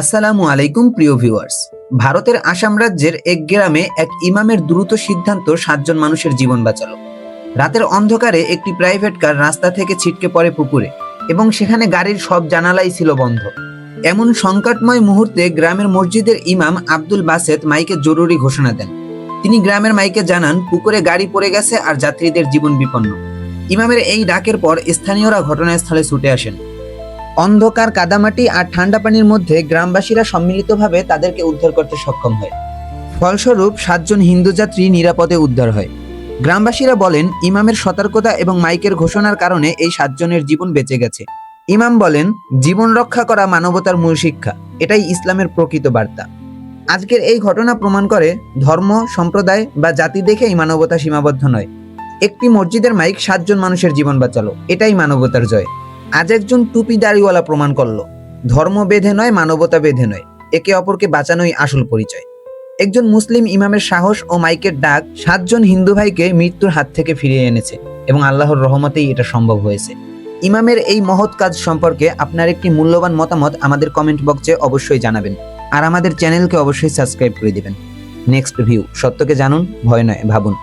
আসসালামু আলাইকুম, প্রিয় ভিউয়ার্স। ভারতের আসাম রাজ্যের এক গ্রামে এক ইমামের দ্রুত সিদ্ধান্ত সাতজন মানুষের জীবন বাঁচালো। রাতের অন্ধকারে একটি প্রাইভেট কার রাস্তা থেকে ছিটকে পড়ে পুকুরে এবং সেখানে গাড়ির সব জানালাই ছিল বন্ধ। এমন সংকটময় মুহূর্তে গ্রামের মসজিদের ইমাম আব্দুল বাসেত মাইকে জরুরি ঘোষণা দেন। তিনি গ্রামের মাইকে জানান, পুকুরে গাড়ি পড়ে গেছে আর যাত্রীদের জীবন বিপন্ন। ইমামের এই ডাকের পর স্থানীয়রা ঘটনাস্থলে ছুটে আসেন। অন্ধকার কাদামাটি আর ঠান্ডা পানির মধ্যে গ্রামবাসীরা সম্মিলিতভাবে তাদেরকে উদ্ধার করতে সক্ষম হয়। ফলস্বরূপ, সাতজন হিন্দু যাত্রী নিরাপদে উদ্ধার হয়। গ্রামবাসীরা বলেন, ইমামের সতর্কতা এবং মাইকের ঘোষণার কারণে এই সাতজনের জীবন বেঁচে গেছে। ইমাম বলেন, জীবন রক্ষা করা মানবতার মূল শিক্ষা। এটাই ইসলামের প্রকৃত বার্তা। আজকের এই ঘটনা প্রমাণ করে ধর্ম, সম্প্রদায় বা জাতি দেখেই মানবতা সীমাবদ্ধ নয়। একটি মসজিদের মাইক সাতজন মানুষের জীবন বাঁচালো। এটাই মানবতার জয়। আজ একজন টুপি দাড়িওয়ালা প্রমাণ করল। ধর্ম বেঁধে নয়, মানবতা বেঁধে নয়। একে অপরকে বাঁচানোই আসল পরিচয়। একজন মুসলিম ইমামের সাহস ও মাইকের ডাক সাতজন হিন্দু ভাইকে মৃত্যুর হাত থেকে ফিরিয়ে এনেছে এবং আল্লাহর রহমতেই এটা সম্ভব হয়েছে। ইমামের এই মহৎ কাজ সম্পর্কে আপনার একটি মূল্যবান মতামত আমাদের কমেন্ট বক্সে অবশ্যই জানাবেন। আর আমাদের চ্যানেলকে অবশ্যই সাবস্ক্রাইব করে দিবেন। নেক্সট ভিউ, সত্যকে জানুন, ভয় নয়, ভাবুন।